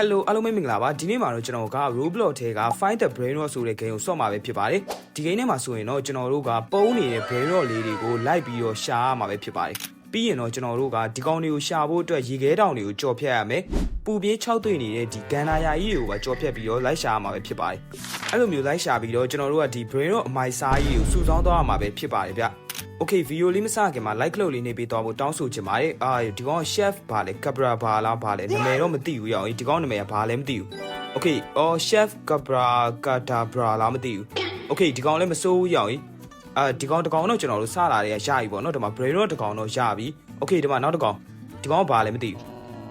Hello အားလုံးပဲမင်္ဂလာပါဒီနေ့မှာတော့ကျွန်တော်က Roblox ထဲက Find the Brain Rot ဆိုတဲ့ game ကိုဆော့မှာပဲဖြစ်ပါတယ်ဒီ game ထဲမှာဆိုရင်တော့ကျွန်တော်တို့ကပုံးနေတဲ့ Brain Rot လေးတွေကိုလိုက်ပြီးတော့ရှာရမှာပဲဖြစ်ပါတယ်ပြီးရင်တော့ကျွန်တော်တို့ကဒီကောင်တွေကိုရှာဖို့အတွက်ရေခဲတောင်တွေကိုကြော်ဖြတ်ရမယ်ပူပြေး6တွေ့နေတဲ့ဒီကန်နာယာကြီးတွေကိုပါကြော်ဖြတ်ပြီးတော့လိုက်ရှာရမှာပဲဖြစ်ပါတယ်အဲ့လိုမျိုးလိုက်ရှာပြီးတော့ကျွန်တော်တို့ကဒီ Brain Rot အမိုက်စားကြီးကိုစုဆောင်းသွားရမှာပဲဖြစ်ပါတယ်ဗျ ။ Okay ဗီဒီယိုလေးမစခင်မှာ like လုပ်လေးနေပေးသွားဖို့တောင်းဆိုချင်ပါတယ်။အာဒီကောင် chef ဘာလဲ Cabra ဘာလားဘာလဲနာမည်တော့မသိဘူးရအောင်ဒီကောင်နာမည်ကဘာလဲမသိဘူး။ Okay အော် chef Cabra Cadabra လားမသိဘူး။ Okay ဒီကောင်လည်းမစိုးဘူးရအောင်အာဒီကောင်တကောင်တော့ကျွန်တော်တို့စလာတွေကရပြီပေါ့နော်ဒီမှာ brain တော့တကောင်တော့ရပြီ။ Okay ဒီမှာနောက်တကောင်ဒီကောင်ဘာလဲမသိဘူး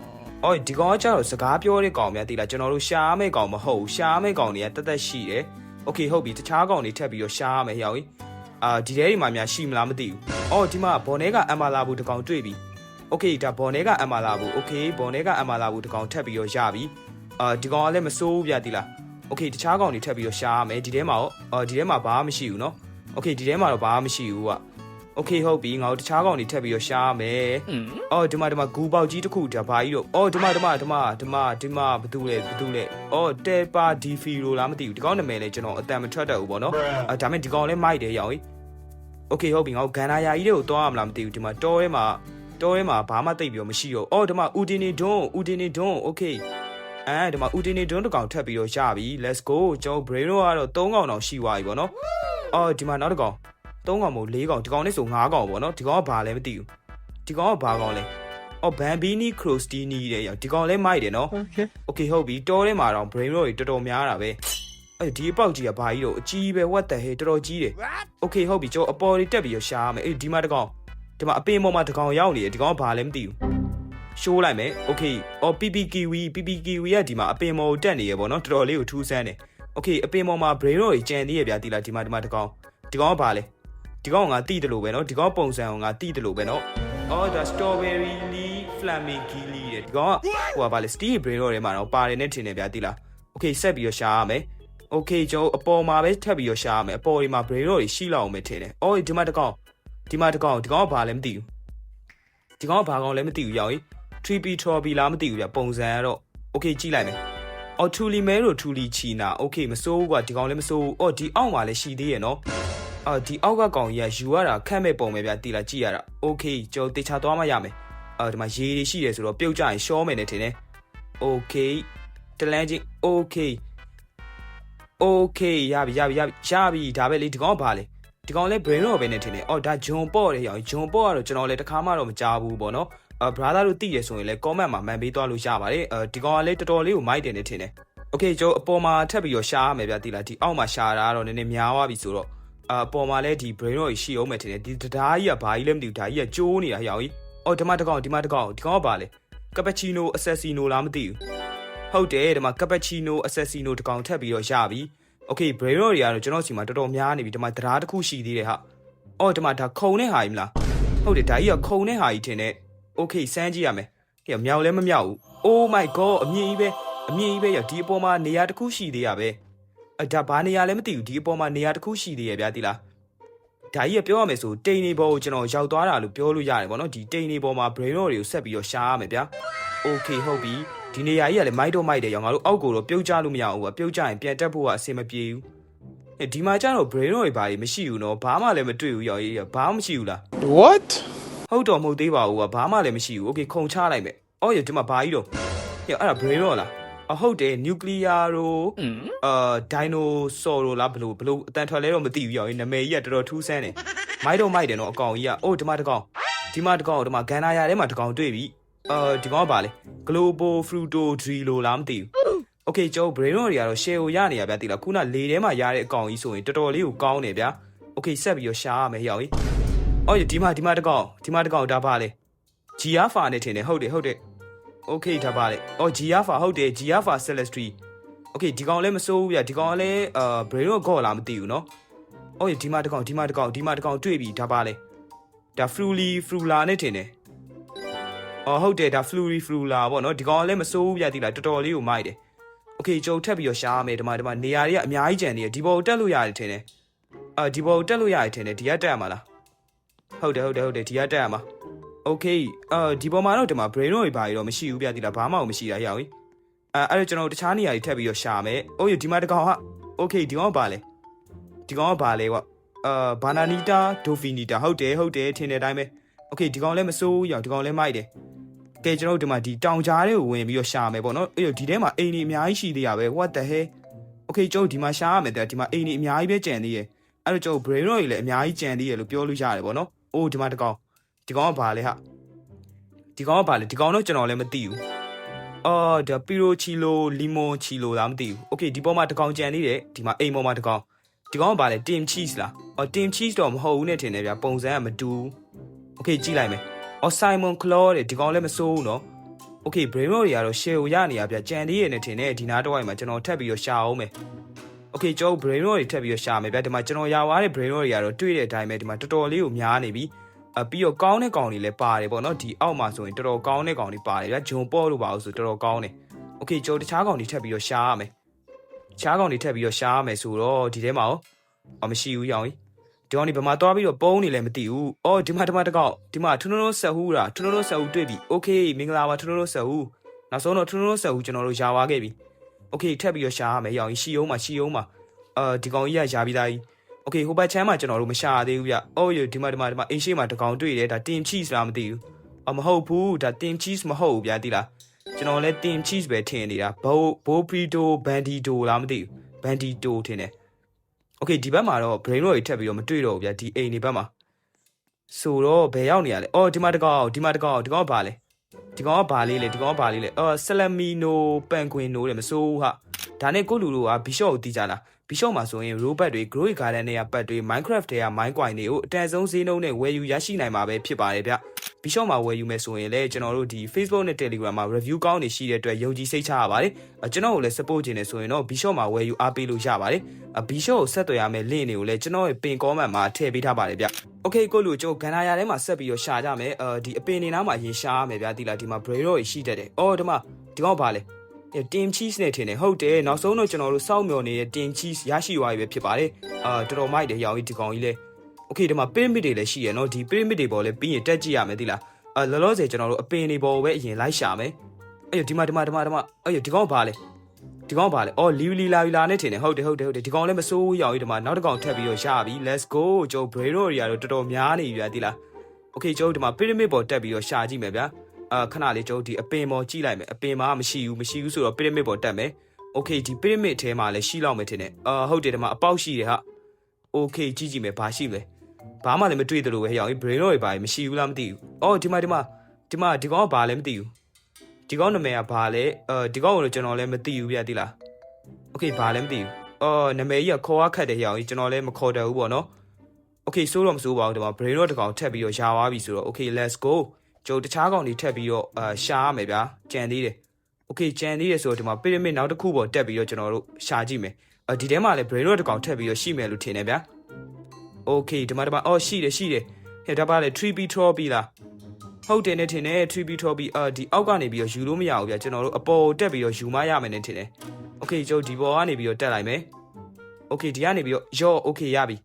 ။အော်ဒီကောင်ကကျတော့စကားပြောတဲ့ကောင်များသိလားကျွန်တော်တို့ရှားမဲ့ကောင်မဟုတ်ဘူးရှားမဲ့ကောင်တွေကတက်တက်ရှိတယ်။ Okay ဟုတ်ပြီတခြားကောင်တွေထပ်ပြီးတော့ရှားရမယ်ဟောင်ကြီး။ အာဒီထဲတွေမှာများရှိမလားမသိဘူး။အော်ဒီမှာဘော်နဲကအမ်မာလာဘူးတကောင်တွေ့ပြီ။ Okay ဒါဘော်နဲကအမ်မာလာဘူး။ Okay ဘော်နဲကအမ်မာလာဘူးတကောင်ထပ်ပြီးတော့ရပြီ။အာဒီကောင်ကလည်းမစိုးဘူးဗျတိလား။ Okay တခြားကောင်တွေထပ်ပြီးတော့ရှားရမယ်။ဒီထဲမှာရောအာဒီထဲမှာဘာမှမရှိဘူးနော်။ Okay ဒီထဲမှာတော့ဘာမှမရှိဘူးကွာ။ Okay ဟုတ်ပြီငါတို့တခြားကောင်တွေထပ်ပြီးတော့ရှာရမယ်။အော်ဒီမှာဒီမှာဂူပေါက်ကြီးတစ်ခုဒါဘာကြီးတော့အော်ဒီမှာဒီမှာဒီမှာဒီမှာဒီမှာဘာတူလဲဘာတူလဲအော်တေပါဒီဖီလိုလားမသိဘူးဒီကောင်နာမည်လဲကျွန်တော်အတန်မထွက်တတ်ဘူးပေါ့နော်။အာဒါမဲ့ဒီကောင်လည်းမိုက်တယ်ရောင်ကြီး โอเคဟုတ်ပြီငါတို့ဂန်နာယာကြီးတွေကိုတွားရမလားမသိဘူးဒီမှာတောထဲမှာတောထဲမှာဘာမှတိတ်ပြီးတော့မရှိတော့အော်ဒီမှာဦးတင်နေဒွန်းဦးတင်နေဒွန်းโอเคအဲဒီမှာဦးတင်နေဒွန်းတစ်ကောင်ထပ်ပြီးတော့ရပြီ let's go ကျွန်တော် brain တော့ကတော့3ကောင်တောင်ရှိသွားပြီပေါ့နော်အော်ဒီမှာနောက်တစ်ကောင် 3ကောင်မဟုတ်4ကောင်ဒီကောင်နဲ့ဆို5ကောင်ပေါ့နော်ဒီကောင်ကဘာလဲမသိဘူးဒီကောင်ကဘာကောင်လဲအော်ဘန်ဘီနီခရိုစတီနီတဲ့ရောဒီကောင်လဲမိုက်တယ်နော် Okay. โอเคဟုတ်ပြီတောထဲမှာတော့ brain တော့တော်တော်များတာပဲအဲ့ဒီအပေါက်ကြီးကဘာကြီးတော့အကြီးပဲ what the hell တော်တော်ကြီးတယ် โอเคဟုတ်ပြီကျွန်တော်အပေါ်လေးတက်ပြီးရရှာရမယ်အေးဒီမှာတကောင်ဒီမှာအပင်ပေါ်မှာတကောင်ရောက်နေတယ်ဒီကောင်ကဘာလဲမသိဘူးရှိုးလိုက်မယ်โอเคအော် PPKW PPKW ကဒီမှာအပင်ပေါ်ကိုတက်နေရပေါ့နော်တော်တော်လေးကိုထူးဆန်းတယ်โอเคအပင်ပေါ်မှာ brain တော့ကြီးကြံသေးရဗျာဒီလားဒီမှာဒီမှာတကောင်ဒီကောင်ကဘာလဲ ဒီကောင်ကငါတိတယ်လို့ပဲနော်ဒီကောင်ပုံစံကငါတိတယ်လို့ပဲနော်အော်ဒါ strawberry lee flamingo lee တဲ့ဒီကောင်ကဟိုကဘာလဲ steel brain တော့ထဲမှာတော့ပါတယ်နဲ့ထင်တယ်ဗျာဒီလားโอเคဆက်ပြီးရရှာရမယ် โอเคကျွန်တော်အပေါ်မှာပဲထပ်ပြီးရရှာရမယ်အပေါ်ဒီမှာ brain rot တွေရှိလောက်အောင်ပဲထင်တယ်။အော်ဒီမှာတကောင်ဒီမှာတကောင်ဒီကောင်ကဘာလဲမသိဘူး။ဒီကောင်ကဘာကောင်လဲမသိဘူးရောက်ရင် 3P trophy လားမသိဘူးဗျပုံစံကတော့โอเคကြည့်လိုက်မယ်။အော် Truly Mero Truly China โอเคမစိုးဘူးကွာဒီကောင်လည်းမစိုးဘူး။အော်ဒီအောက်မှာလည်းရှိသေးရဲ့နော်။ အော်ဒီအောက်ကကောင်ကြီးကယူရတာခက်မဲ့ပုံပဲဗျတီလာကြည့်ရတာ။ Okay ကျွန်တော်တေချာသွားမှရမယ်။အော်ဒီမှာရေတွေရှိတယ်ဆိုတော့ပြုတ်ကြရင်ရှောမယ်နဲ့ထင်တယ်။ Okay တလန်းချင်း Okay โอเคရပြီရပြီရပြီရပြီဒါပဲလေဒီကောင်ကဘာလဲဒီကောင်လဲ brain တော့ပဲနေထင်တယ်အော်ဒါဂျွန်ပေါ့တယ်ရောင်ဂျွန်ပေါ့ကတော့ကျွန်တော်လည်းတစ်ခါမှတော့မကြားဘူးပေါ့နော်အာ brother တို့သိရဆိုရင်လည်း comment မှာမှန်ပေးသွားလို့ရပါတယ်အဲဒီကောင်ကလည်းတော်တော်လေးကိုမိုက်တယ်နေထင်တယ်โอเคကျွန်တော်အပေါ်မှာထပ်ပြီးတော့ရှားရမယ်ဗျတိလားဒီအောက်မှာရှာတာကတော့နည်းနည်းများသွားပြီဆိုတော့ အာအပေါ်မှာလည်းဒီ brain တော့ရှိအောင်မယ်ထင်တယ်ဒီတရားကြီးကဘာကြီးလဲမသိဘူးဒါကြီးကကျိုးနေတာရောင်ကြီးအော်ဒီမှာတစ်ကောင်ဒီမှာတစ်ကောင်ဒီကောင်ကဘာလဲကပချီနိုအဆက်စီနိုလားမသိဘူး ဟုတ်တယ်ဒီမှာကပချီနိုအဆက်စီနိုတကောင်ထပ်ပြီးတော့ရပြီโอเค brain rot တွေကတော့ကျွန်တော်စီမှာတော်တော်များနေပြီဒီမှာတရားတစ်ခုရှိသေးတယ်ဟာအော်ဒီမှာဒါခုံတဲ့ဟာကြီးမလားဟုတ်တယ်ဒါကြီးကခုံတဲ့ဟာကြီးထင်တယ်โอเคစမ်းကြည့်ရမယ်ဟဲ့မြောက်လဲမမြောက်ဘူး oh my god အမြင့်ကြီးပဲအမြင့်ကြီးပဲရဒီအပေါ်မှာနေရာတစ်ခုရှိသေးရပဲ အဒါဘာနေရာလဲမသိဘူးဒီအပေါ်မှာနေရာတစ်ခုရှိသေးရဗျာဒီလားဒါကြီးကပြောရမယ်ဆိုတိန်နေပေါ်ကိုကျွန်တော်ရောက်သွားတာလို့ပြောလို့ရတယ်ဗောနော်ဒီတိန်နေပေါ်မှာ brain rot တွေကိုဆက်ပြီးတော့ရှားရမယ်ဗျာ okay ဟုတ်ပြီဒီနေရာကြီးကလည်းမိုက်တော့မိုက်တယ်ရောင်ငါတို့အောက်ကိုတော့ပြုတ်ကြလို့မရဘူးကွာပြုတ်ကြရင်ပြန်တက်ဖို့ကအဆင်မပြေဘူးအဲဒီမှာကျတော့ brain တွေဘာတွေမရှိဘူးနော်ဘာမှလည်းမတွေ့ဘူးရောင်ကြီးဘာမှမရှိဘူးလား What? ဟုတ်တော့မဟုတ်သေးပါဘူးကွာဘာမှလည်းမရှိဘူး okay ခုံချလိုက်မယ်အော်ရဒီမှာဘာကြီးတော့ဟဲ့အဲ့ဒါ brain တော့လား အဟုတ်တယ် nuclear တို့အာ dinosaur တို့လားဘလို့ဘလို့အတန်ထွက်လဲတော့မသိဘူးရောင်ကြီးနာမည်ကြီးကတော်တော်ထူးဆန်းတယ်မိုက်တော့မိုက်တယ်နော်အကောင်ကြီးကအိုးဒီမှာတကောင်ဒီမှာတကောင်ဒီမှာဂန်နာယာထဲမှာတကောင်တွေ့ပြီအာဒီကောင်ကဘာလဲ global fruito tree လို့လားမသိဘူး โอเคကျွန်တော် brain rot တွေကတော့ share ကိုရနေရဗျာတိလားခုနလေထဲမှာရတဲ့အကောင်ကြီးဆိုရင်တော်တော်လေးကိုကောင်းတယ်ဗျာโอเคဆက်ပြီးတော့ရှာရမယ်ဟျောက်ကြီးအော်ဒီမှာဒီမှာတကောင်ဒီမှာတကောင်ဒါပါလေ Giafa နဲ့ထင်တယ်ဟုတ်တယ်ဟုတ်တယ် โอเคဒါပါလေအော် Giafa ဟုတ်တယ် Giafa celestri โอเคဒီကောင်လည်းမစိုးဘူးဗျာဒီကောင်ကလည်းအာ brain rot ကော့လားမသိဘူးเนาะအော်ဒီမှာတကောင်ဒီမှာတကောင်ဒီမှာတကောင်တွေ့ပြီဒါပါလေဒါ fruly frula နဲ့ထင်တယ်အော်ဟုတ်တယ်ဒါ flurry frula ပေါ့เนาะဒီကောင်ကလည်းမစိုးဘူးဗျာတိလားတော်တော်လေးကိုမိုက်တယ် โอเคကြုံထပ်ပြီးတော့ရှားမယ်ဒီမှာဒီမှာနေရာတွေကအများကြီးကျန်နေတယ်ဒီဘောကိုတက်လို့ရတယ်ထင်တယ်အာဒီဘောကိုတက်လို့ရတယ်ထင်တယ်ဒီကတက်ရမှာလားဟုတ်တယ်ဟုတ်တယ်ဟုတ်တယ်ဒီကတက်ရမှာ okay အာဒီပေါ်မှာတော့ဒီမှာ brain တော့ဘာကြီးတော့မရှိဘူးပြတိလားဘာမှမရှိတာရအောင်အဲအဲ့တော့ကျွန်တော်တခြားနေရာကြီးထပ်ပြီးတော့ရှာမယ်အိုးဒီမှာတကောင်ဟာ okay ဒီကောင်ကဘာလဲဒီကောင်ကဘာလဲကွာအာဘာနာနီတာဒိုဖီနီတာဟုတ်တယ်ဟုတ်တယ်ထင်တဲ့အတိုင်းပဲ okay ဒီကောင်လည်းမစိုးရောဒီကောင်လည်းမိုက်တယ်ကဲကျွန်တော်တို့ဒီမှာဒီတောင်ကြားတွေကိုဝင်ပြီးတော့ရှာမယ်ပေါ့နော်အဲ့တော့ဒီထဲမှာအိမ်တွေအများကြီးရှိသေးရပဲ what the hell okay ကျွန်တော်ဒီမှာရှာရမယ်တဲ့ဒီမှာအိမ်တွေအများကြီးပဲကြံသေးရအဲ့တော့ကျွန်တော် brain တော့ကြီးလည်းအများကြီးကြံသေးရလို့ပြောလို့ရတယ်ပေါ့နော်အိုးဒီမှာတကောင် ဒီကောင်ကဘာလဲဟာဒီကောင်ကဘာလဲဒီကောင်တော့ကျွန်တော်လည်းမသိဘူး အော်ဒါပီရိုချီလိုလီမွန်ချီလိုလားမသိဘူးโอเคဒီပေါ်မှာတစ်ကောင်ကြံနေတယ်ဒီမှာအိမ်ပေါ်မှာတစ်ကောင်ဒီကောင်ကဘာလဲတင်ချီစ်လားအော်တင်ချီစ်တော့မဟုတ်ဘူးနဲ့ထင်တယ်ဗျာပုံစံကမတူဘူးโอเคကြည့်လိုက်မယ်အော်ဆိုင်မွန်ကလောတဲ့ဒီကောင်လည်းမစိုးဘူးနော်โอเค brain rot တွေကတော့ share ကိုရနေရဗျာကြံသေးရနေထင်တယ်ဒီနားတော့အိုင်မှာကျွန်တော်ထပ်ပြီးတော့ရှာအောင်မယ်โอเคကျွန်တော် brain rot တွေထပ်ပြီးတော့ရှာမယ်ဗျာဒီမှာကျွန်တော်ရသွားတဲ့ brain rot တွေကတော့တွေ့တဲ့အတိုင်းပဲဒီမှာတော်တော်လေးကိုများနေပြီအ ပြီးတော့ကောင်းတဲ့ကောင်တွေလည်းပါတယ်ပေါ့နော်ဒီအောက်မှာဆိုရင်တော်တော်ကောင်းတဲ့ကောင်တွေပါတယ်ဗျာဂျွန်ပေါ့လို့ပါလို့ဆိုတော်တော်ကောင်းတယ် โอเคကျွန်တော်တခြားကောင်တွေထပ်ပြီးတော့ရှားရမယ်တခြားကောင်တွေထပ်ပြီးတော့ရှားရမယ်ဆိုတော့ဒီထဲမှာရောအမရှိဘူးရောင်ကြီးဒီကောင်တွေဘယ်မှာသွားပြီးတော့ပုံးနေလဲမသိဘူးအော်ဒီမှာဒီမှာတကောင်ဒီမှာထွန်းထွန်းဆက်ဟူးတာထွန်းထွန်းဆက်ဟူးတွေ့ပြီโอเคမင်္ဂလာပါထွန်းထွန်းဆက်ဟူးနောက်ဆုံးတော့ထွန်းထွန်းဆက်ဟူးကျွန်တော်တို့ယာသွားခဲ့ပြီโอเคထပ်ပြီးတော့ရှားရမယ်ရောင်ကြီးရှီအောင်မှာရှီအောင်မှာအာဒီကောင်ကြီးကယာပြီးသားကြီး โอเคဟိုဘက်ချမ်းမှာကျွန်တော်တို့မရှာသေးဘူးဗျအော်ရဒီမှာဒီမှာဒီမှာအင်းရှိမှာတကောင်တွေ့တယ်ဒါတင်ချီစ်လားမသိဘူးအမဟုတ်ဘူးဒါတင်ချီစ်မဟုတ်ဘူးဗျာတိလား ကျွန်တော်လည်းတင် cheese ပဲထင်နေတာဘိုဘိုပရီတိုဘန်ဒီတိုလားမသိဘူးဘန်ဒီတိုထင်တယ်โอเคဒီဘက်မှာတော့ brain rot တွေထပ်ပြီးတော့မတွေ့တော့ဘူးဗျာဒီအိမ်တွေဘက်မှာဆိုတော့ဘယ်ရောက်နေရလဲအော်ဒီမှာတကောင်ဒီမှာတကောင်ဒီကောင်ကဘာလဲဒီကောင်ကဘာလေးလဲဒီကောင်ကဘာလေးလဲအော်ဆလမီနိုပန်ကွင်နိုတဲ့မစိုးဘူးဟာဒါနဲ့ကိုလူတို့ကဘီရှော့ကိုတီးကြလား ဘီရှော့မှာဆိုရင် robot တွေ grow garden တွေကပတ်တွေ minecraft တွေက mine coin တွေကိုအတန်ဆုံးဈေးနှုန်းနဲ့ဝယ်ယူရရှိနိုင်မှာပဲဖြစ်ပါတယ်ဗျဘီရှော့မှာဝယ်ယူမယ်ဆိုရင်လည်းကျွန်တော်တို့ဒီ Facebook နဲ့ Telegram မှာ review ကောင်းနေရှိတဲ့အတွက်ယုံကြည်စိတ်ချရပါတယ်အကျွန်တော်ကိုလည်း support ခြင်းနေဆိုရင်တော့ဘီရှော့မှာဝယ်ယူအားပေးလို့ရပါတယ်အဘီရှော့ကိုဆက်သွယ်ရမယ့် link တွေကိုလည်းကျွန်တော်ရဲ့ပင် comment မှာထည့်ပေးထားပါတယ်ဗျ Okay ကိုလူကျွန်တော်ဂန်နာယာထဲမှာဆက်ပြီးတော့ရှာကြမယ်အဲဒီအပင်နေနားမှာအရင်ရှာရမယ်ဗျာဒီလားဒီမှာ brain rot ရှိတတ်တယ်အော်ဒီမှာဒီကောင်ဘာလဲ team cheese နဲ့ထင်တယ်ဟုတ်တယ်နောက်ဆုံးတော့ကျွန်တော်တို့စောက်မျော်နေတဲ့ team cheese ရရှိသွားပြီပဲဖြစ်ပါတယ်အာတော်တော်မိုက်တယ်ရောင်ကြီးဒီကောင်ကြီးလဲ Okay ဒီမှာ pyramid တွေလည်းရှိရနော်ဒီ pyramid တွေပေါ်လဲပြီးရင်တက်ကြည့်ရမယ်ဒီလားအာလောလောဆယ်ကျွန်တော်တို့အပင်တွေပေါ်ပဲအရင်လိုက်ရှာမယ်အဲ့ဒီမှာဒီမှာဒီမှာဒီမှာအဲ့ဒီကောင်ဘာလဲဒီကောင်ဘာလဲအော်လီလီလာလာနဲ့ထင်တယ်ဟုတ်တယ်ဟုတ်တယ်ဟုတ်တယ်ဒီကောင်လည်းမစိုးဘူးရောင်ကြီးဒီမှာနောက်တစ်ကောင်ထပ်ပြီးတော့ရပြီ let's go ကျွန်တော် brain rot တွေကတော့တော်တော်များနေပြီဗျာဒီလား Okay ကျွန်တော်ဒီမှာ pyramid ပေါ်တက်ပြီးတော့ရှာကြည့်မယ်ဗျာ အာခဏလေးကျွန်တော်ဒီအပင်ပေါ်ကြည့်လိုက်မယ်အပင်မှာမရှိဘူးမရှိဘူးဆိုတော့ pyramid ပေါ်တက်မယ် Okay ဒီ pyramid ထဲမှာလည်းရှိလောက်မယ်ထင်တယ်အာဟုတ်တယ်ဒီမှာအပေါက်ရှိတယ်ဟာ Okay ကြည့်ကြည့်မယ်ဘာရှိမလဲဘာမှလည်းမတွေ့သလိုပဲဟဲ့အောင် brain rot တွေဘာမရှိဘူးလားမသိဘူးအော်ဒီမှာဒီမှာဒီမှာဒီကောင်ကဘာလဲမသိဘူးဒီကောင်နာမည်ကဘာလဲအဲဒီကောင်ကိုကျွန်တော်လည်းမသိဘူးဗျာတိလား Okay ဘာလဲမသိဘူးအော်နာမည်ကြီးကခေါ်ရခတ်တယ်ဟဲ့အောင်ကျွန်တော်လည်းမခေါ်တယ်ဘူးပေါ့နော် Okay စိုးတော့မစိုးပါဘူးဒီမှာ brain rot တစ်ကောင်ထပ်ပြီးတော့ယာသွားပြီဆိုတော့ Okay let's go ကျွန်တော်တခြားကောင်တွေထပ်ပြီးတော့အာရှာရမယ်ဗျာကြံသေးတယ် Okay ကြံသေးတယ်ဆိုတော့ဒီမှာ pyramid နောက်တစ်ခုပေါ်တက်ပြီးတော့ကျွန်တော်တို့ရှာကြည့်မယ်အာဒီထဲမှာလည်း brain rot တစ်ကောင်ထပ်ပြီးတော့ရှိမယ်လို့ထင်တယ်ဗျာ Okay ဒီမှာဒီမှာအော်ရှိတယ်ရှိတယ်ဟဲ့ဒါပါလေ 3B trophy လားဟုတ်တယ်နဲ့ထင်တယ် 3B trophy အာဒီအောက်ကနေပြီးတော့ယူလို့မရဘူးဗျာကျွန်တော်တို့အပေါ်တက်ပြီးတော့ယူမရမယ်နဲ့ထင်တယ် Okay ကျွန်တော်ဒီပေါ်ကနေပြီးတော့တက်လိုက်မယ် Okay ဒီကနေပြီးတော့ရော့ Okay ရပြီ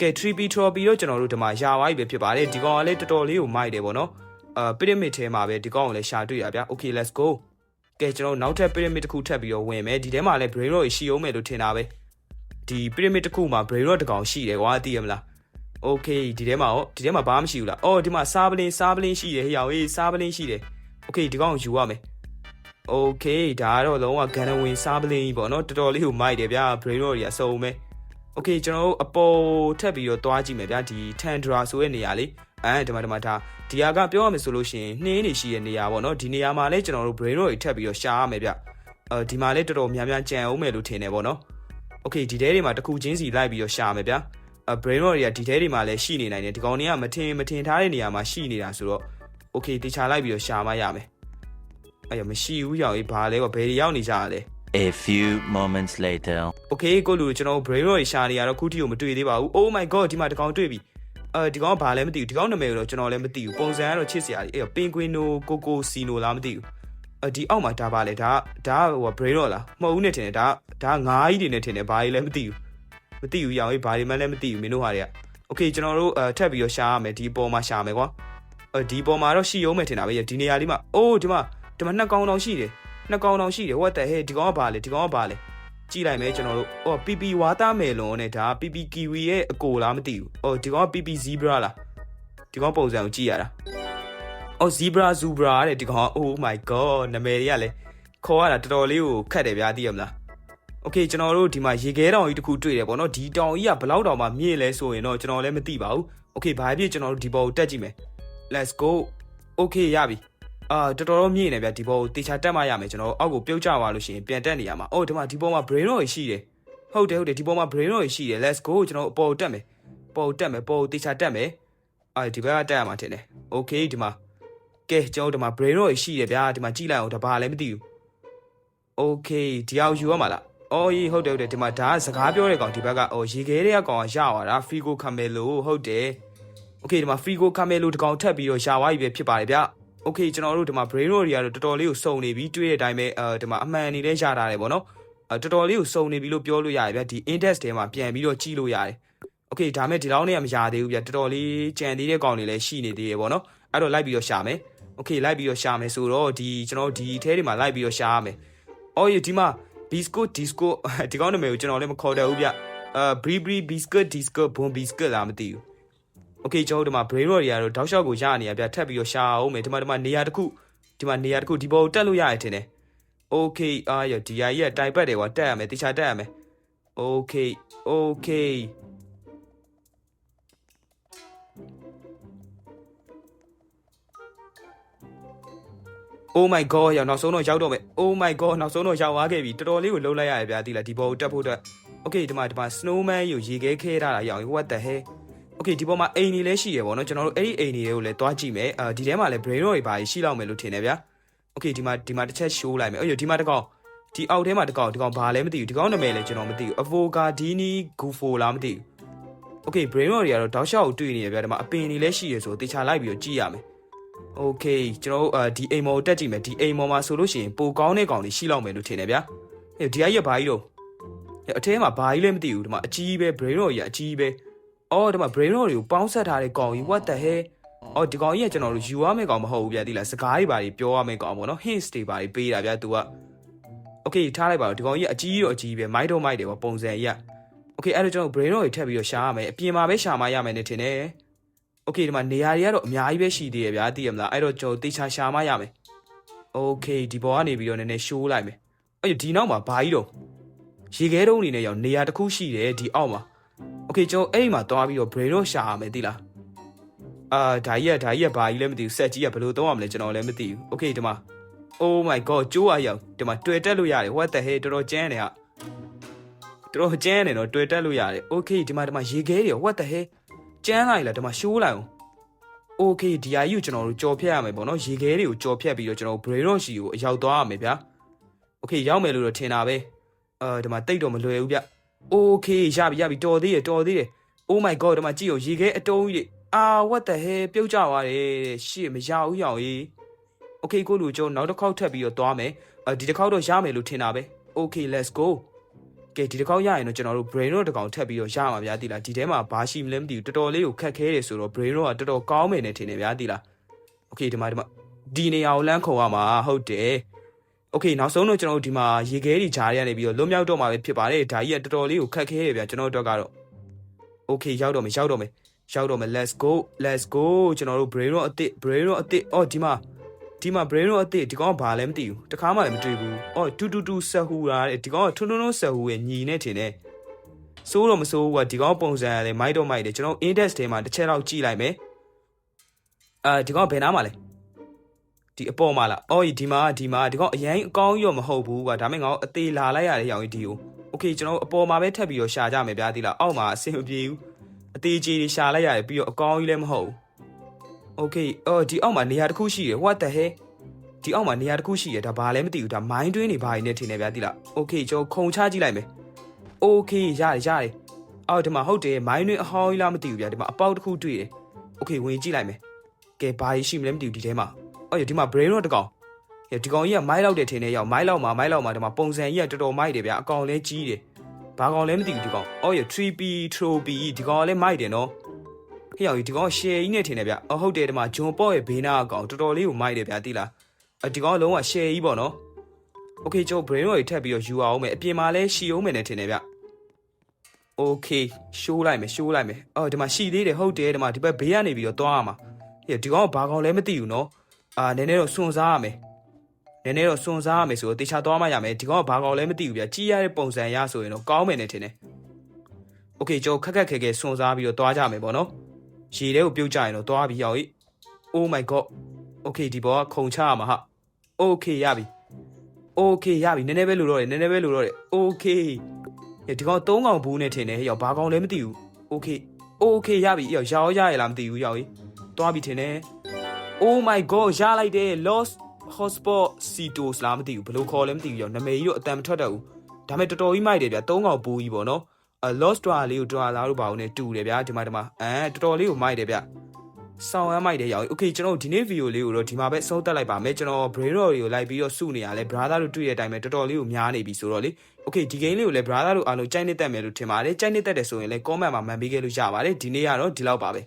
ကဲ 3B trophy တော့ကျွန်တော်တို့ဒီမှာယာဝိုင်းပဲဖြစ်ပါတယ်ဒီကောင်ကလည်းတော်တော်လေးကိုမိုက်တယ်ပေါ့နော် အာ pyramid ထဲမှာပဲဒီကောင်ကိုလည်းရှာတွေ့ရဗျာ Okay let's go ကဲကျွန်တော်နောက်ထပ် pyramid တစ်ခုထပ်ပြီးတော့ဝင်မယ်ဒီထဲမှာလည်း brain rot ရှိအောင်မယ်လို့ထင်တာပဲဒီ pyramid တစ်ခုမှာ brain rot တစ်ကောင်ရှိတယ်ကွာသိရမလား Okay ဒီထဲမှာရောဒီထဲမှာဘာမှမရှိဘူးလားအော်ဒီမှာစားပလင်းစားပလင်းရှိတယ်ဟေ့ရောင်အေးစားပလင်းရှိတယ် Okay ဒီကောင်ကိုယူရမယ် Okay ဒါကတော့လုံးဝဂန်နဝင်စားပလင်းကြီးပေါ့နော်တော်တော်လေးကိုမိုက်တယ်ဗျာ brain rot တွေအစုံပဲ Okay ကျွန်တော်တို့အပေါ်ထပ်ပြီးတော့တွားကြည့်မယ်ဗျာဒီ Tandra ဆိုတဲ့နေရာလေး အဲဒီမှာဒီမှာဒါဒီဟာကပြောရမယ်ဆိုလို့ရှိရင်နှင်းနေရှိတဲ့နေရာပေါ့နော်ဒီနေရာမှာလည်းကျွန်တော်တို့ brain rot တွေထပ်ပြီးတော့ရှာရမယ်ဗျအဲဒီမှာလည်းတော်တော်များများကြံအောင်မယ်လို့ထင်တယ်ပေါ့နော် Okay ဒီထဲတွေမှာတစ်ခုချင်းစီလိုက်ပြီးတော့ရှာမယ်ဗျာအဲ brain rot တွေကဒီထဲတွေမှာလည်းရှိနေနိုင်တယ်ဒီကောင်တွေကမထင်မထင်ထားတဲ့နေရာမှာရှိနေတာဆိုတော့ Okay တေချာလိုက်ပြီးတော့ရှာမှရမယ်အဲ့ရမရှိဘူးရောင်ကြီးဘာလဲကွာဘယ်တွေရောက်နေကြရလဲ A few moments later. Okay ကိုလူကျွန်တော်တို့ brain rot တွေရှာနေရတော့ခုထိကိုမတွေ့သေးပါဘူး Oh my god ဒီမှာတကောင်တွေ့ပြီ အဲဒီကောင်ကဘာလဲမသိဘူးဒီကောင်နာမည်ကိုတော့ကျွန်တော်လည်းမသိဘူးပုံစံကတော့ချစ်စရာကြီးအဲ့ပင်ကွင်နိုကိုကိုစီနိုလားမသိဘူးအဲဒီအောက်မှာဒါပါလေဒါဒါဟို brain rot လားမဟုတ်ဘူးနဲ့ထင်တယ်ဒါဒါငါးကြီးတွေနဲ့ထင်တယ်ဘာကြီးလဲမသိဘူးမသိဘူးရောင်ကြီးဘာတွေမှလည်းမသိဘူးမင်းတို့ဟာတွေက Okay ကျွန်တော်တို့အဲထပ်ပြီးတော့ရှာရမယ်ဒီပေါ်မှာရှာမယ်ကွာအဲဒီပေါ်မှာတော့ရှိရုံးမယ်ထင်တာပဲဒီနေရာလေးမှာအိုးဒီမှာဒီမှာနှစ်ကောင်တောင်ရှိတယ်နှစ်ကောင်တောင်ရှိတယ် what the hell ဒီကောင်ကဘာလဲဒီကောင်ကဘာလဲ ကြည့်လိုက်မယ်ကျွန်တော်တို့အော် PP ဝါတာမယ်လွန်နဲ့ဒါ PP kiwi ရဲ့အကိုလားမသိဘူးအော်ဒီကောင်က PP zebra လားဒီကောင်ပုံစံကိုကြည့်ရတာအော် zebra zebra တဲ့ဒီကောင်က oh my god နာမည်တွေကလည်းခေါ်ရတာတော်တော်လေးကိုခတ်တယ်ဗျာသိရမလား โอเคကျွန်တော်တို့ဒီမှာရေခဲတောင်ကြီးတစ်ခုတွေ့တယ်ပေါ့နော်ဒီတောင်ကြီးကဘယ်လောက်တောင်မှမြင့်လဲဆိုရင်တော့ကျွန်တော်လည်းမသိပါဘူးโอเคဘာဖြစ်ကျွန်တော်တို့ဒီဘောကိုတက်ကြည့်မယ် let's go โอเคရပြီ အာတော်တော်တော့မြင့်နေဗျဒီဘောကိုတေချာတက်မှရမယ်ကျွန်တော်အောက်ကိုပြုတ်ကျသွားလို့ရှိရင်ပြန်တက်နေရမှာအော်ဒီမှာဒီဘောမှာ brain rot ရှိတယ်ဟုတ်တယ်ဟုတ်တယ်ဒီဘောမှာ brain rot ရှိတယ် let's go ကျွန်တော်အပေါ်ကိုတက်မယ်ပေါ်ကိုတက်မယ်ပေါ်ကိုတေချာတက်မယ်အာဒီဘက်ကတက်ရမှာထင်တယ်โอเคဒီမှာကဲကျွန်တော်ဒီမှာ brain rot ရှိတယ်ဗျာဒီမှာကြည့်လိုက်အောင်ဒါဘာလဲမသိဘူး โอเคဒီအောင်ယူရမှာလားအော်ကြီးဟုတ်တယ်ဟုတ်တယ်ဒီမှာဒါကစကားပြောတဲ့ကောင်ဒီဘက်ကအော်ရေခဲတဲ့ကောင်ကရသွားတာဖီကိုကမ်မယ်လိုဟုတ်တယ်โอเคဒီမှာဖီကိုကမ်မယ်လိုတကောင်ထပ်ပြီးတော့ရှာသွားပြီပဲဖြစ်ပါတယ်ဗျ โอเคကျွန်တော်တို့ဒီမှာ brain rot တွေကတော့တော်တော်လေးကိုစုံနေပြီတွေ့တဲ့အတိုင်းပဲအဲဒီမှာအမှန်နေလဲရတာတယ်ဗောနော်အဲတော်တော်လေးကိုစုံနေပြီလို့ပြောလို့ရတယ်ဗျဒီ index ထဲမှာပြန်ပြီးတော့ကြည့်လို့ရတယ်โอเคဒါမဲ့ဒီလောက်နဲ့ကမရသေးဘူးဗျတော်တော်လေးကြံသေးတဲ့ကောင်တွေလည်းရှိနေသေးတယ်ဗောနော်အဲ့တော့လိုက်ပြီးတော့ရှာမယ်โอเคလိုက်ပြီးတော့ရှာမယ်ဆိုတော့ဒီကျွန်တော်ဒီထဲတွေမှာလိုက်ပြီးတော့ရှာရမယ် အော်ရဒီမှာ biscuit disco ဒီကောင်းနာမည်ကိုကျွန်တော်လည်းမခေါ်တတ်ဘူးဗျအာ bri bri biscuit disco bon biscuit လားမသိဘူး โอเคကျွန်တော်တို့ဒီမှာ brain rot တွေကတော့တောက်လျှောက်ကိုရနေရဗျထပ်ပြီးတော့ရှာအောင်မယ်ဒီမှာဒီမှာနေရာတစ်ခုဒီမှာနေရာတစ်ခုဒီပေါ်ကိုတက်လို့ရတယ်ထင်တယ်โอเคအာရဒီယာကြီးကတိုင်ပတ်တယ်ကွာတက်ရမယ်တခြားတက်ရမယ်โอเคโอเค Oh my god ရောက်နောက်ဆုံးတော့ရောက်တော့မယ် Oh my god နောက်ဆုံးတော့ရောက်သွားခဲ့ပြီတော်တော်လေးကိုလှုပ်လိုက်ရတယ်ဗျာဒီလားဒီဘောကိုတက်ဖို့အတွက် Okay ဒီမှာဒီမှာ snowman ကိုရေခဲခဲထားတာရအောင် what the hell okay ဒီပေါ်မှာအိမ်တွေလည်းရှိရယ်ပေါ့နော်ကျွန်တော်တို့အဲ့ဒီအိမ်တွေကိုလည်းတွားကြည့်မယ်အာဒီထဲမှာလည်း brain rot တွေပါရှိလောက်မယ်လို့ထင်တယ်ဗျာ okay ဒီမှာဒီမှာတစ်ချက် show လိုက်မယ်အေးဒီမှာတကောင်ဒီအောက်ထဲမှာတကောင်တကောင်ဘာလဲမသိဘူးဒီကောင်နာမည်လည်းကျွန်တော်မသိဘူး avocadini gufo လားမသိဘူး okay brain rot တွေကတော့တောက်လျှောက်ကိုတွေ့နေရဗျာဒီမှာအပင်တွေလည်းရှိရယ်ဆိုတေချာလိုက်ပြီးတော့ကြည့်ရမယ် okay ကျွန်တော်တို့ဒီအိမ်မော်ကိုတက်ကြည့်မယ်ဒီအိမ်မော်မှာဆိုလို့ရှိရင်ပိုကောင်းတဲ့ကောင်တွေရှိလောက်မယ်လို့ထင်တယ်ဗျာအေးဒီအကြီးကဘာကြီးတော့အထဲမှာဘာကြီးလဲမသိဘူးဒီမှာအကြီးပဲ brain rot ကြီးအကြီးပဲ အော်ဒီမှာ brain rot တွေကိုပေါင်းဆက်ထားတဲ့ကောင်ကြီး what the hell အော်ဒီကောင်ကြီးကကျွန်တော်တို့ယူရမယ့်ကောင်မဟုတ်ဘူးဗျာတိလားစကားတွေပါတွေပြောရမယ့်ကောင်ပေါ့နော် hints တွေပါတွေပေးတာဗျာ तू က okay ထားလိုက်ပါတော့ဒီကောင်ကြီးကအကြီးရောအကြီးပဲမိုက်တော့မိုက်တယ်ပေါ့ပုံစံကြီးက okay အဲ့တော့ကျွန်တော် brain rot တွေထပ်ပြီးတော့ရှားရမယ်အပြင်မှာပဲရှားမရမယ်နဲ့ထင်တယ် okay ဒီမှာနေရာတွေကတော့အများကြီးပဲရှိသေးတယ်ဗျာသိရမလားအဲ့တော့ကျွန်တော်တေချာရှားမရမယ် okay ဒီဘောကနေပြီးတော့နည်းနည်းရှိုးလိုက်မယ်အဲ့ဒီနောက်မှာဘာကြီးတော့ရေခဲတုံးအနေနဲ့ရောင်နေရာတစ်ခုရှိတယ်ဒီအောက်မှာ โอเคကျွန်တော်အဲ့ဒီမှာသွားပြီးတော့ brain rot ရှာရမယ်သိလားအာဒါကြီးကဒါကြီးကဘာကြီးလဲမသိဘူးဆက်ကြီးကဘယ်လိုသုံးရမလဲကျွန်တော်လည်းမသိဘူးโอเคဒီမှာ oh my god ကျိုးအရောက်ဒီမှာတွေ့တက်လို့ရတယ် what the hell တော်တော်ကျန်းတယ်ဟာတော်တော်ကျန်းတယ်နော်တွေ့တက်လို့ရတယ်โอเคဒီမှာဒီမှာရေခဲတွေ what the hell ကျန်းလိုက်လားဒီမှာရှိုးလိုက်အောင်โอเคဒီဟာကြီးကိုကျွန်တော်တို့ကြော်ဖြတ်ရမယ်ပေါ့နော်ရေခဲတွေကိုကြော်ဖြတ်ပြီးတော့ကျွန်တော် brain rot ရှိကိုအရောက်သွားရမယ်ဗျာโอเคရောက်မယ်လို့တော့ထင်တာပဲအဲဒီမှာတိတ်တော့မလွယ်ဘူးဗျ okay ရပြီရပြီတော်သေးတယ်တော်သေးတယ် oh my god ဒီမှာကြည့်အောင်ရေခဲအတုံးကြီးတွေအာ what the hell ပြုတ်ကြသွားတယ်တဲ့ရှေ့မရဘူးရောင်ကြီး okay ကိုလူကျော်နောက်တစ်ခေါက်ထပ်ပြီးတော့သွားမယ်ဒီတစ်ခေါက်တော့ရမယ်လို့ထင်တာပဲ okay let's go ကဲဒီတစ်ခေါက်ရရင်တော့ကျွန်တော်တို့ brain တော့တစ်ကောင်ထပ်ပြီးတော့ရမှာဗျာတိလားဒီထဲမှာဘာရှိမလဲမသိဘူးတော်တော်လေးကိုခက်ခဲတယ်ဆိုတော့ brain တော့တော်တော်ကောင်းမယ်နဲ့ထင်တယ်ဗျာတိလား okay ဒီမှာဒီမှာဒီနေရာကိုလမ်းခေါ်ရမှာဟုတ်တယ် okay နောက်ဆုံးတော့ကျွန်တော်တို့ဒီမှာရေခဲတွေဂျားတွေကနေပြီးတော့လွတ်မြောက်တော့မှာပဲဖြစ်ပါတယ်ဒါကြီးကတော်တော်လေးကိုခက်ခဲတယ်ဗျာကျွန်တော်တို့အတွက်ကတော့ okay ရောက်တော့မယ်ရောက်တော့မယ်ရောက်တော့မယ် let's go let's go ကျွန်တော်တို့ brain rot အစ်စ် brain rot အစ်စ်အော်ဒီမှာဒီမှာ brain rot အစ်စ်ဒီကောင်ကဘာလဲမသိဘူးတခါမှလည်းမတွေ့ဘူးအော်တူတူတူဆက်ဟူတာတဲ့ဒီကောင်ကထွန်းထွန်းထွန်းဆက်ဟူရဲ့ညီနဲ့ထင်တယ်စိုးတော့မစိုးဘူးကဒီကောင်ပုံစံကလည်းမိုက်တော့မိုက်တယ်ကျွန်တော် index ထဲမှာတစ်ချက်လောက်ကြည့်လိုက်မယ်အာဒီကောင်ကဘယ်နားမှာလဲ ဒီအပေါ်မှာလားအော်ဒီမှာဒီမှာဒီကောင်အရင်အကောင်းကြီးတော့မဟုတ်ဘူးကွာဒါမဲ့ငါတို့အသေးလာလိုက်ရတဲ့ရောင်ကြီးဒီကိုโอเคကျွန်တော်တို့အပေါ်မှာပဲထပ်ပြီးတော့ရှာကြမယ်ဗျာဒီလားအောက်မှာအဆင်မပြေဘူးအသေးကြီးတွေရှာလိုက်ရတယ်ပြီးတော့အကောင်းကြီးလည်းမဟုတ်ဘူး Okay အော်ဒီအောက်မှာနေရာတစ်ခုရှိတယ် what the hell ဒီအောက်မှာနေရာတစ်ခုရှိရဒါဘာလဲမသိဘူးဒါမိုင်းတွင်းနေဘာကြီးနဲ့ထင်နေဗျာတိလား Okay ကျွန်တော်ခုံချကြည့်လိုက်မယ် Okay ရတယ်ရတယ်အော်ဒီမှာဟုတ်တယ်မိုင်းတွင်းအဟောင်းကြီးလားမသိဘူးဗျာဒီမှာအပေါက်တစ်ခုတွေ့တယ် Okay ဝင်ကြည့်လိုက်မယ်ကဲဘာကြီးရှိမလဲမသိဘူးဒီထဲမှာ အော်ဒီမှာ brain rot တစ်ကောင်ရဒီကောင်ကြီးကမိုင်းလောက်တယ်ထင်နေရောက်မိုင်းလောက်မှာမိုင်းလောက်မှာဒီမှာပုံစံကြီးကတော်တော်မိုက်တယ်ဗျာအကောင်လဲကြီးတယ်ဘာကောင်လဲမသိဘူးဒီကောင်အော်ရ 3P trophy ဒီကောင်ကလည်းမိုက်တယ်နော် ဟေ့ရောက်ကြီးဒီကောင်ရှယ်ကြီးနဲ့ထင်တယ်ဗျအဟုတ်တယ်ဒီမှာဂျွန်ပေါ့ရဲ့ဘေးနာအကောင်တော်တော်လေးကိုမိုက်တယ်ဗျတိလားအဒီကောင်လုံးဝရှယ်ကြီးပေါ့နော် โอเคကျွန်တော် brain တော့ထပ်ပြီးတော့ယူအောင်မယ်အပြင်မှာလဲရှီအောင်မယ်နဲ့ထင်တယ်ဗျโอเคရှိုးလိုက်မယ်ရှိုးလိုက်မယ်အော်ဒီမှာရှီသေးတယ်ဟုတ်တယ်ဒီမှာဒီဘက်ဘေးကနေပြီးတော့သွားရမှာဟေ့ဒီကောင်ကဘာကောင်လဲမသိဘူးနော် အာနည်းနည်းတော့စွန်စားရမယ်နည်းနည်းတော့စွန်စားရမယ်ဆိုတော့တေချာသွားမှရမယ်ဒီကောင်ကဘာကောင်လဲမသိဘူးဗျကြီးရတဲ့ပုံစံရဆိုရင်တော့ကောင်းမယ်နဲ့ထင်တယ်โอเคကျွန်တော်ခက်ခက်ခဲခဲစွန်စားပြီးတော့သွားကြမယ်ပေါ့နော်ရေထဲကိုပြုတ်ကြရင်တော့သွားပြီးရောက် Oh my god okay ဒီဘောကခုံချရမှာဟာ okay ရပြီ okay ရပြီနည်းနည်းပဲလိုတော့တယ်နည်းနည်းပဲလိုတော့တယ် okay ဟဲ့ဒီကောင်သုံးကောင်ဘူးနဲ့ထင်တယ်ဟဲ့ရောက်ဘာကောင်လဲမသိဘူး okay okay ရပြီရောက်ရောရရလားမသိဘူးရောက်ကြီးသွားပြီထင်တယ် oh my god ရလိုက်တယ် lost hotspot citos လားမသိဘူးဘယ်လိုခေါ်လဲမသိဘူးရောက်နာမည်ကြီးတော့အတန်မထွက်တော့ဘူးဒါပေမဲ့တော်တော်ကြီးမိုက်တယ်ဗျသုံးကောင်ဘူးကြီးပေါ့နော်အဲ lost တွာလေးကိုတွာလာလို့ပါဦးနဲ့တူတယ်ဗျာဒီမှာဒီမှာအဲတော်တော်လေးကိုမိုက်တယ်ဗျ ဆောင်းရမ်းမိုက်တဲ့ရောက်โอเคကျွန်တော်ဒီနေ့ဗီဒီယိုလေးကိုတော့ဒီမှာပဲဆုံးသက်လိုက်ပါမယ်ကျွန်တော် brain rot တွေကိုလိုက်ပြီးတော့စုနေရလဲ brother တို့တွေ့တဲ့အတိုင်းပဲတော်တော်လေးကိုများနေပြီဆိုတော့လေโอเคဒီ game လေးကိုလည်း brother တို့အားလုံးကြိုက်နေတတ်မယ်လို့ထင်ပါတယ်ကြိုက်နေတတ်တယ်ဆိုရင်လည်း comment မှာမှန်ပေးခဲ့လို့ရပါတယ်ဒီနေ့ကတော့ဒီလောက်ပါပဲ